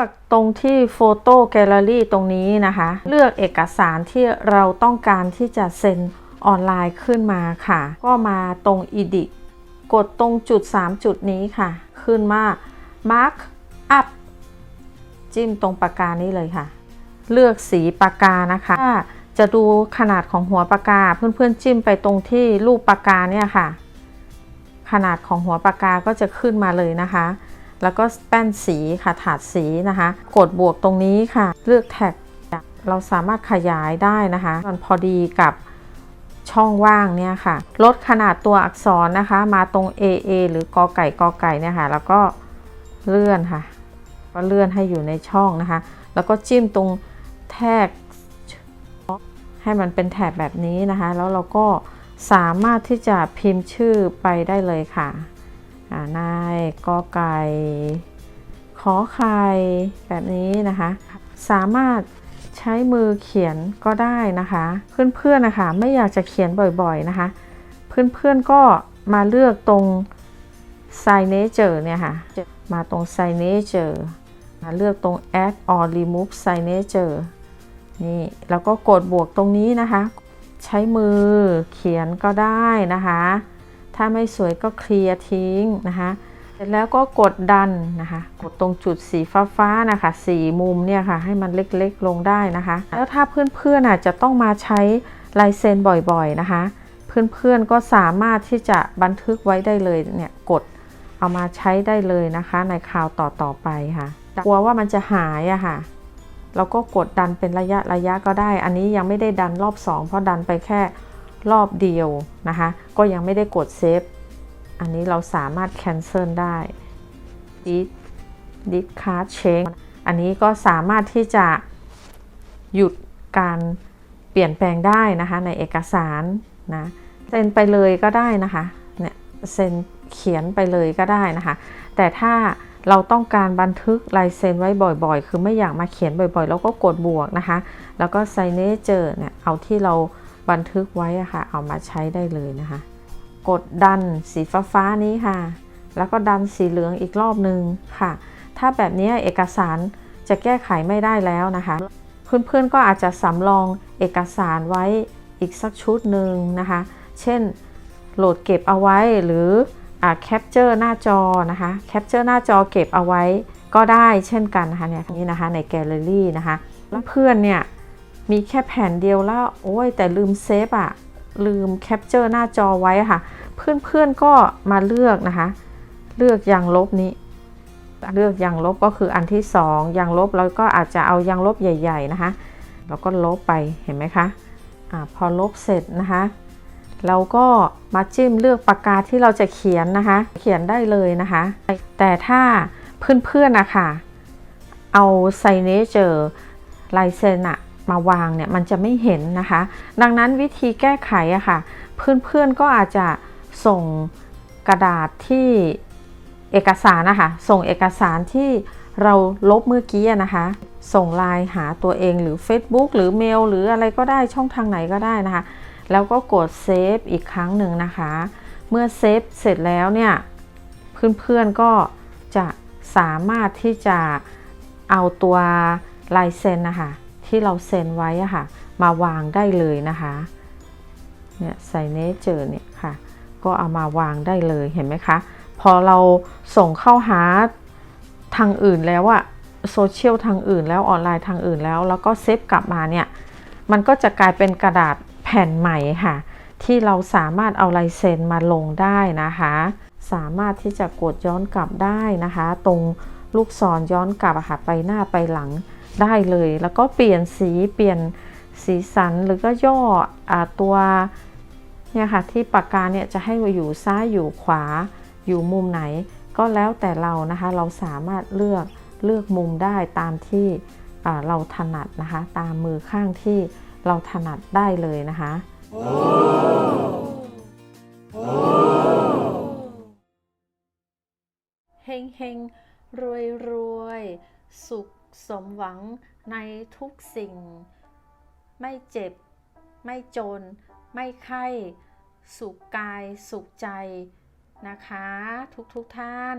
อกตรงที่โฟโต้แกลเลอรี่ตรงนี้นะคะ เลือกเอกสารที่เราต้องการที่จะเซ็นออนไลน์ขึ้นมาค่ะ ก็มาตรง edit กดตรงจุด 3 จุดนี้ค่ะ ขึ้นมา mark up จิ้มตรงปากกานี้เลยค่ะ เลือกสีปากกานะคะถ้าจะดูขนาดของหัวปากกาเพื่อนๆจิ้มไปตรงที่รูปปากกาเนี่ยค่ะ ขนาดของหัวปากกาก็จะขึ้นมาเลยนะคะ แล้วก็แป้นสีค่ะถาดสีนะคะ กดบวกตรงนี้ค่ะ เลือกแท็กเราสามารถขยายได้นะคะมันพอดีกับช่องว่างเนี่ยค่ะ ลดขนาดตัวอักษรนะคะ มาตรง AA หรือกอไก่กอไก่เนี่ยค่ะ แล้วก็เลื่อนค่ะ ก็เลื่อนให้อยู่ในช่องนะคะ แล้วก็จิ้มตรงแท็กให้มันเป็นแถบแบบนี้นะคะ แล้วเราก็สามารถที่จะพิมพ์ชื่อไปได้เลยค่ะ นายกอไก่ขอไข่แบบนี้นะคะ สามารถใช้มือเขียนก็ได้นะคะ เพื่อนๆนะคะไม่อยากจะเขียนบ่อยๆนะคะ เพื่อนๆก็มาเลือกตรง signature เนี่ยค่ะ มาตรง signature มาเลือกตรง add or remove signature นี่แล้วก็กดบวกตรงนี้นะคะ ใช้มือเขียนก็ได้นะคะ ถ้าไม่สวยก็เคลียร์ทิ้งนะคะเสร็จแล้วก็กดดันนะคะ กดตรงจุดสีฟ้าๆนะคะสีมุมเนี่ยค่ะ ให้มันเล็กๆลงได้นะคะ แล้วถ้าเพื่อนๆอาจจะต้องมาใช้ลายเซ็นบ่อยๆนะคะ เพื่อนๆก็สามารถที่จะบันทึกไว้ได้เลยเนี่ยกดเอามาใช้ได้เลยนะคะ ในคราวต่อๆไปค่ะกลัวว่ามันจะหายอะค่ะเราก็กดดันเป็นระยะระยะก็ได้ อันนี้ยังไม่ได้ดันรอบ 2 เพราะดันไปแค่ รอบเดียวนะคะ ก็ยังไม่ได้กดเซฟ อันนี้เราสามารถ cancel ได้ dit dit card change อันนี้ก็สามารถที่จะหยุดการเปลี่ยนแปลงได้นะคะ ในเอกสารนะเซ็นไปเลยก็ได้นะคะเนี่ยเซ็นเขียนไปเลยก็ได้นะคะ แต่ถ้าเราต้องการบันทึกลายเซ็นไว้บ่อยๆ คือไม่อยากมาเขียนบ่อยๆ เราก็กดบวกนะคะ แล้วก็ signature เนี่ยเอาที่เรา บันทึกไว้อะค่ะ เอามาใช้ได้เลยนะคะ กดดันสีฟ้าฟ้านี้ค่ะ แล้วก็ดันสีเหลืองอีกรอบนึงค่ะ ถ้าแบบนี้เอกสารจะแก้ไขไม่ได้แล้วนะคะ เพื่อนๆก็อาจจะสำรองเอกสารไว้อีกสักชุดหนึ่งนะคะ เช่นโหลดเก็บเอาไว้หรือแคปเจอร์หน้าจอนะคะแคปเจอร์หน้าจอเก็บเอาไว้ก็ได้เช่นกันนะคะเนี่ยนี่นะคะในแกลเลอรี่นะคะแล้วเพื่อนเนี่ย มีแค่แผ่นเดียวแล้วโอ้ยแต่ลืมเซฟอะลืมแคปเจอร์หน้าจอไว้ค่ะ เพื่อนๆก็มาเลือกนะคะ เลือกยางลบนี้เลือกยางลบก็คืออันที่2ยางลบแล้วก็อาจจะเอายางลบใหญ่ ๆนะคะ แล้วก็ลบไปเห็นไหมคะอะพอลบเสร็จนะคะ เราก็มาจิ้มเลือกปากกาที่เราจะเขียนนะคะ เขียนได้เลยนะคะ แต่ถ้าเพื่อนๆนะคะเอา signature ลายเซ็นอะ มาวางเนี่ยมันจะไม่เห็นนะคะ ดังนั้นวิธีแก้ไขอะค่ะ เพื่อนๆก็อาจจะส่งกระดาษที่เอกสารนะคะ ส่งเอกสารที่เราลบเมื่อกี้นะคะ ส่งไลน์หาตัวเองหรือ Facebook หรือเมล หรืออะไรก็ได้ช่องทางไหนก็ได้นะคะ แล้วก็กดเซฟอีกครั้งหนึ่งนะคะ เมื่อเซฟเสร็จแล้วเนี่ยเพื่อนๆก็จะสามารถที่จะเอาตัวลายเซ็นนะคะ ที่เราเซ็นไว้อะค่ะ มาวางได้เลยนะคะ เนี่ยใส่เนเจอร์เนี่ยค่ะ ก็เอามาวางได้เลยเห็นไหมคะ พอเราส่งเข้าหาทางอื่นแล้วอะโซเชียลทางอื่นแล้วออนไลน์ทางอื่นแล้ว แล้วก็เซฟกลับมาเนี่ย มันก็จะกลายเป็นกระดาษแผ่นใหม่ค่ะ ที่เราสามารถเอาลายเซ็นมาลงได้นะคะ สามารถที่จะกดย้อนกลับได้นะคะ ตรงลูกศรย้อนกลับค่ะไปหน้าไปหลัง ได้เลย แล้วก็เปลี่ยนสีเปลี่ยนสีสันหรือก็ย่ออตัวเนี่ยค่ะที่ปากกาเนี่ยจะให้อยู่ซ้ายอยู่ขวาอยู่มุมไหน ก็แล้วแต่เรานะคะเราสามารถเลือกเลือกมุมได้ตามที่เราถนัดนะคะ ตามมือข้างที่เราถนัดได้เลยนะคะ เฮงเฮงรวยรวยสุข สมหวังในทุกสิ่ง ไม่เจ็บ ไม่จน ไม่ไข้ สุขกาย สุขใจนะคะ ทุกทุกๆท่าน